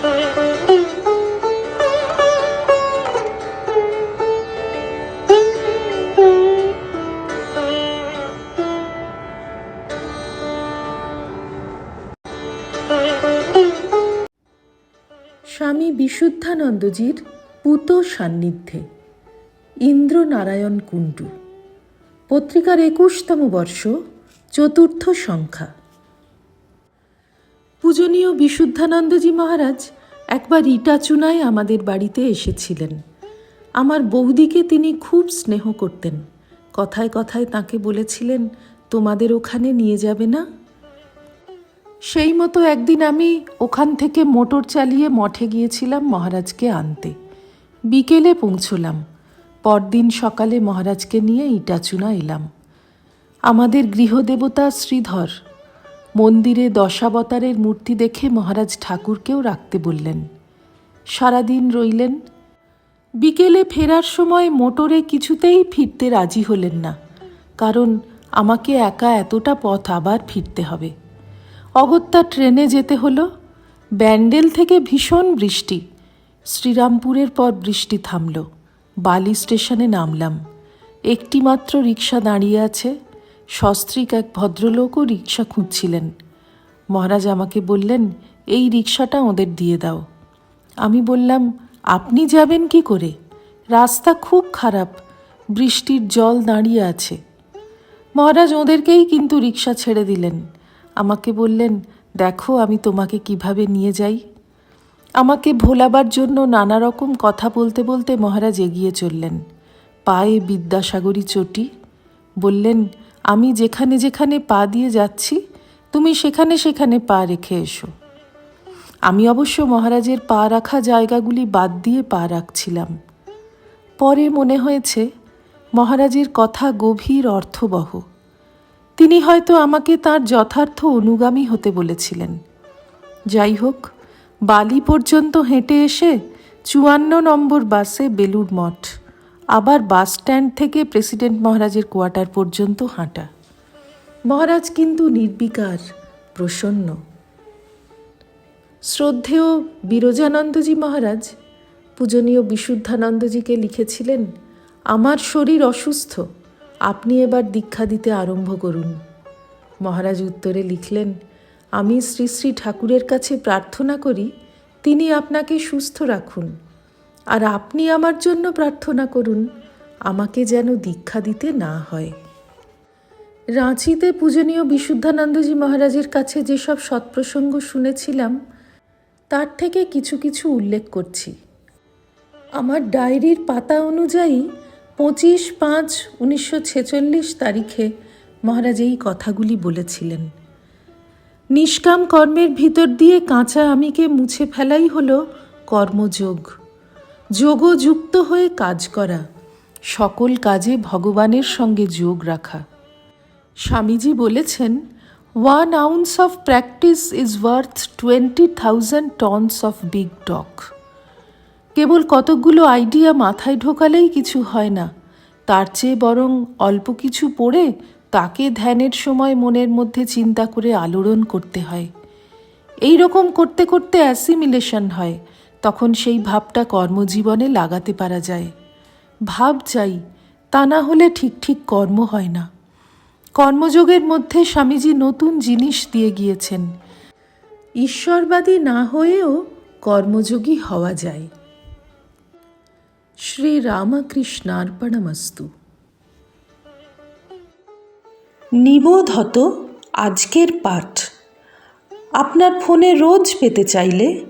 স্বামী বিশুদ্ধানন্দজির পুত সান্নিধ্যে ইন্দ্রনারায়ণ কুণ্ডু। পত্রিকার একুশতম বর্ষ চতুর্থ সংখ্যা। পূজনীয় বিশুদ্ধানন্দজি মহারাজ একবার ইটা চুনায় আমাদের বাড়িতে এসেছিলেন। আমার বৌদিকে তিনি খুব স্নেহ করতেন। কথায় কথায় তাকে বলেছিলেন, তোমাদের ওখানে নিয়ে যাবে না? সেই মতো একদিন আমি ওখান থেকে মোটর চালিয়ে মঠে গিয়েছিলাম মহারাজকে আনতে। বিকেলে পৌঁছলাম। পরদিন সকালে মহারাজকে নিয়ে ইটাচুনা এলাম। আমাদের গৃহদেবতা শ্রীধর মন্দিরে দশাবতারের মূর্তি দেখে মহারাজ ঠাকুরকেও রাখতে বললেন। সারাদিন রইলেন। বিকেলে ফেরার সময় মোটরে কিছুতেই ফিরতে রাজি হলেন না, কারণ আমাকে একা এতটা পথ আবার ফিরতে হবে। অগত্যা ট্রেনে যেতে হলো। ব্যান্ডেল থেকে ভীষণ বৃষ্টি। শ্রীরামপুরের পর বৃষ্টি থামল। বালি স্টেশনে নামলাম। একটি মাত্র রিক্সা দাঁড়িয়ে আছে। সস্ত্রীক এক ভদ্রলোকও রিক্সা খুঁজছিলেন। মহারাজ আমাকে বললেন, এই রিক্সাটা ওদের দিয়ে দাও। আমি বললাম, আপনি যাবেন কি করে? রাস্তা খুব খারাপ, বৃষ্টির জল দাঁড়িয়ে আছে। মহারাজ ওদেরকেই কিন্তু রিক্সা ছেড়ে দিলেন। আমাকে বললেন, দেখো, আমি তোমাকে কীভাবে নিয়ে যাই? আমাকে ভোলাবার জন্য নানা রকম কথা বলতে বলতে মহারাজ এগিয়ে চললেন। পায়ে বিদ্যাসাগরী চটি, বললেন আমি যেখানে যেখানে পা দিয়ে যাচ্ছি, তুমি সেখানে সেখানে পা রেখে এসো। আমি অবশ্য মহারাজের পা রাখা জায়গাগুলি বাদ দিয়ে পা রাখছিলাম। পরে মনে হয়েছে, মহারাজের কথা গভীর অর্থবহ। তিনি হয়তো আমাকে তার যথার্থ অনুগামী হতে বলেছিলেন। যাই হোক, বালি পর্যন্ত হেঁটে এসে চুয়ান্ন নম্বর বাসে বেলুর মঠ। আবার বাস স্ট্যান্ড থেকে প্রেসিডেন্ট মহারাজের কোয়ার্টার পর্যন্ত হাঁটা। মহারাজ কিন্তু নির্বিকার, প্রসন্ন। শ্রদ্ধেয় বিরজানন্দজি মহারাজ, পূজনীয় বিশুদ্ধানন্দজিকে লিখেছিলেন, আমার শরীর অসুস্থ, আপনি এবার দীক্ষা দিতে আরম্ভ করুন। মহারাজ উত্তরে লিখলেন, আমি শ্রী শ্রী ঠাকুরের কাছে প্রার্থনা করি, তিনি আপনাকে সুস্থ রাখুন। আর আপনি আমার জন্য প্রার্থনা করুন, আমাকে যেন দীক্ষা দিতে না হয়। রাঁচিতে পূজনীয় বিশুদ্ধানন্দজি মহারাজের কাছে যেসব সৎপ্রসঙ্গ শুনেছিলাম, তার থেকে কিছু কিছু উল্লেখ করছি। আমার ডায়েরির পাতা অনুযায়ী, পঁচিশ পাঁচ উনিশশো ছেচল্লিশ তারিখে মহারাজ এই কথাগুলি বলেছিলেন। নিষ্কাম কর্মের ভিতর দিয়ে কাঁচা আমিকে মুছে ফেলাই হলো কর্মযোগ। যোগও যুক্ত হয়ে কাজ করা, সকল কাজে ভগবানের সঙ্গে যোগ রাখা। স্বামীজি বলেছেন one ounce of practice is worth twenty thousand tons of big talk কেবল কতকগুলো আইডিয়া মাথায় ঢোকালেই কিছু হয় না, তার চেয়ে বরং অল্প কিছু পড়ে তাকে ধ্যানের সময় মনের মধ্যে চিন্তা করে আলোড়ন করতে হয়। এই রকম করতে করতে অ্যাসিমিলেশন হয় তখন সেই ভাবটা কর্মজীবনে লাগাতে পারা যায়। ভাব চাই, তা না হলে ঠিক ঠিক কর্ম হয় না। কর্মযোগের মধ্যে স্বামীজি নতুন জিনিস দিয়ে গিয়েছেন। ঈশ্বরবাদী না হয়েও কর্মযোগী হওয়া যায়। শ্রীরামকৃষ্ণার্পণমস্তু। নিবোধ হত আজকের পাঠ। আপনার ফোনে রোজ পেতে চাইলে